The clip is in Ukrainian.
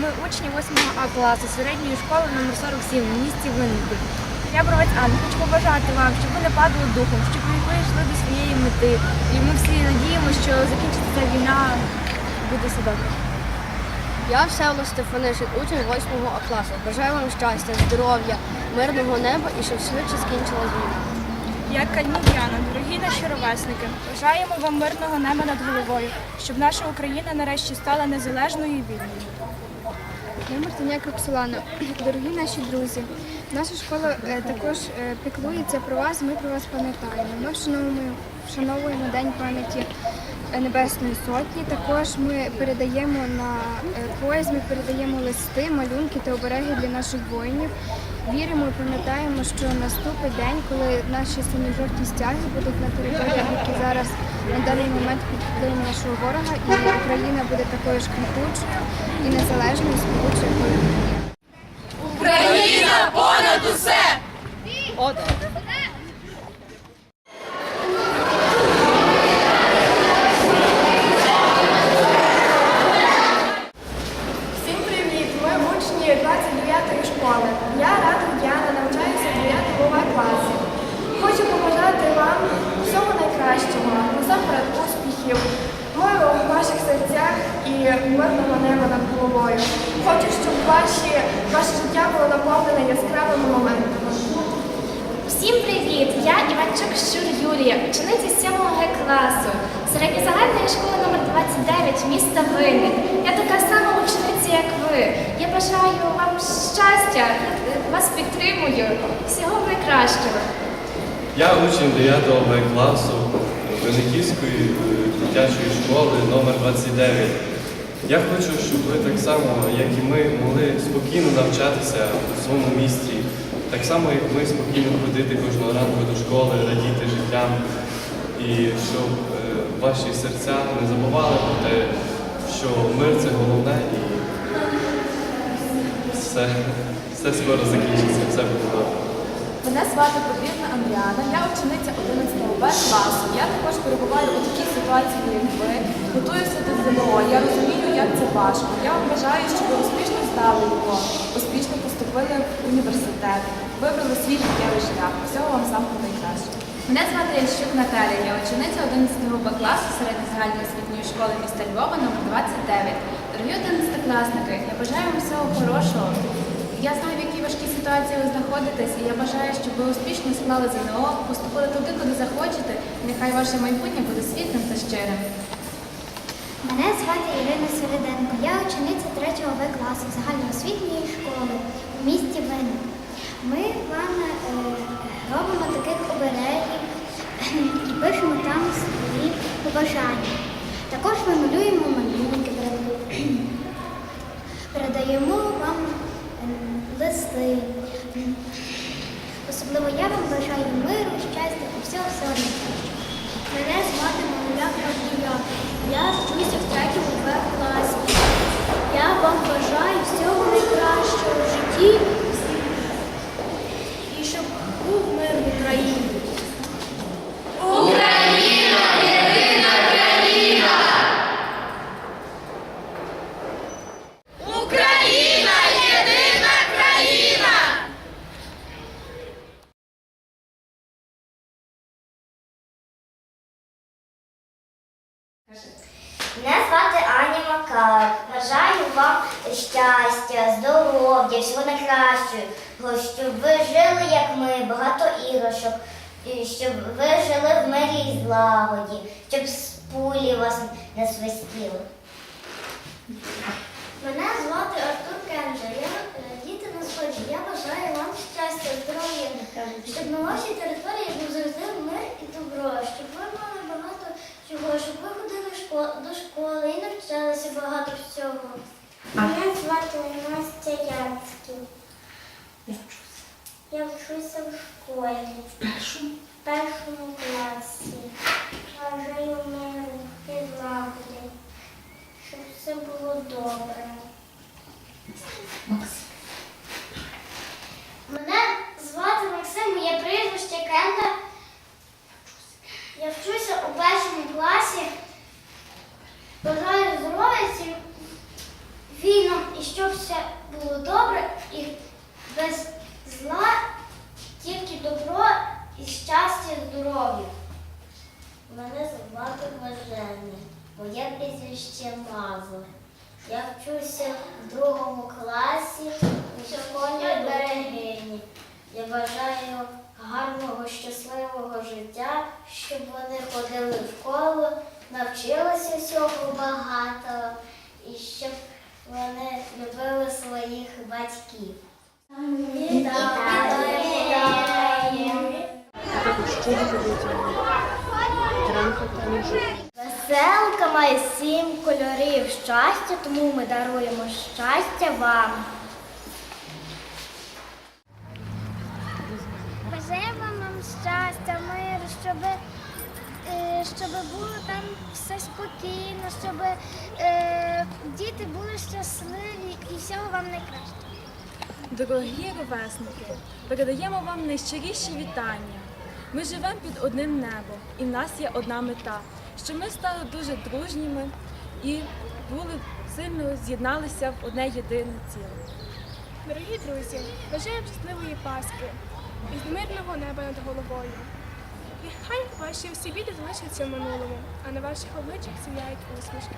Ми учні 8 А класу середньої школи номер 47 в місті Винники. Я бровець Анна. Хочу побажати вам, щоб ви не падали духом, щоб ви йшли до своєї мети. І ми всі надіємося, що закінчиться ця війна, буде все добре. Я Всеволод Стефанишин, учень 8 А класу. Бажаю вам щастя, здоров'я, мирного неба і щоб швидше скінчилась війна. Я Кальні дорогі наші ровесники, бажаємо вам мирного неба над головою, щоб наша Україна нарешті стала незалежною і вільною. Я Мартиняк Роксолана. Дорогі наші друзі, наша школа е, також е, піклується про вас, ми про вас пам'ятаємо. Ми вшановуємо, вшановуємо День пам'яті е, Небесної Сотні. Також ми передаємо на поїзд, ми передаємо листи, малюнки та обереги для наших воїнів. Віримо і пам'ятаємо, що наступить день, коли наші синьо-жовті стяги будуть на територіях, які зараз на даний момент під впливом нашого ворога, і Україна буде такою ж квітучою і незалежною співучою усе! Всім привіт! Ми учні 29-ї школи. Я Рада Діана, навчаюся в 9 В класі. Хочу побажати вам всього найкращого, насамперед успіхів, миру в ваших серцях і мирного неба над головою. Хочу, щоб ваші, ваше життя було наповнене яскравими моментами. Всім привіт! Я Іванчук Щур Юлія, учениця 7 Г класу середньозагальної школи номер 29 міста Винник. Я така сама учениця, як ви. Я бажаю вам щастя, вас підтримую, всього найкращого. Я учень 9 Б класу Винниківської е, дитячої школи номер 29. Я хочу, щоб ви так само, як і ми, могли спокійно навчатися у своєму місті, так само, як ми спокійно ходити кожного ранку до школи, радіти життям, і щоб е, ваші серця не забували про те, що мир це головне і все, все скоро закінчиться, все буде добре. Мене звати Подрібна Андріана, я учениця 11 Б класу. Я також перебуваю у такій ситуації, як ви. Готуюся до ЗНО. Я розумію, як це важко. Я вам бажаю, щоб ви успішно здали його, успішно поступили в університет, вибрали свій життєвий шлях. Всього вам самого найкращого. Мене звати Ящук Наталія, я учениця 11 Б класу середньозагальної освітньої школи міста Львова номер 29. Дорогі 11-класники, я бажаю вам всього хорошого. Я знаю, в якій важкій ситуації ви знаходитесь, і я бажаю, щоб ви успішно склали ЗНО, поступили туди, куди захочете, нехай ваше майбутнє буде світлим та щирим. Мене звати Ірина Середенко. Я учениця 3 В класу загальноосвітньої школи в місті Винник. Ми вам е, робимо таких оберегів і пишемо там свої побажання. Також ми малюємо малюнки, передаємо- вам е, листи. Особливо я вам бажаю миру, щастя і всього всього найкращого. Мене звати Мамуляк Авдія. Я вчуся в третьому Б класі. Я вам бажаю всього найкращого Аня Бажаю вам щастя, здоров'я, всього найкращого, щоб ви жили, як ми, багато іграшок, щоб ви жили в мирі і злагоді, щоб з пулі вас не свистіли. Мене звати Артур Кенджа. Я е, діти на сході. Я бажаю вам щастя, здоров'я, щоб на вашій території був завжди мир і добро, щоб ви мали багато чого, щоб ви ходили в шко- до школи і навчалися багато всього. Мене звати Настя Янський. Я вчуся в школі. В першому? В першому класі. було добре і без зла, тільки добро і щастя, здоров'я. Мене звати Бажене, моє прізвище Мазур. Я вчуся в другому класі у школі берегині. Я бажаю гарного, щасливого життя, щоб вони ходили в школу, навчилися всього багатого і щоб вони любили своїх батьків. Веселка має сім кольорів щастя, тому ми даруємо щастя вам. Бажаємо вам щастя, миру, щоб, е, щоб було там все спокійно, щоб е, діти були щасливі і всього вам найкраще. Дорогі ровесники, передаємо вам найщиріші вітання. Ми живемо під одним небом, і в нас є одна мета, що ми стали дуже дружніми і були сильно з'єдналися в одне єдине ціле. Дорогі друзі, бажаємо щасливої Пасхи і мирного неба над головою. І хай ваші всі біди залишаться в минулому, а на ваших обличчях сіяють усмішки.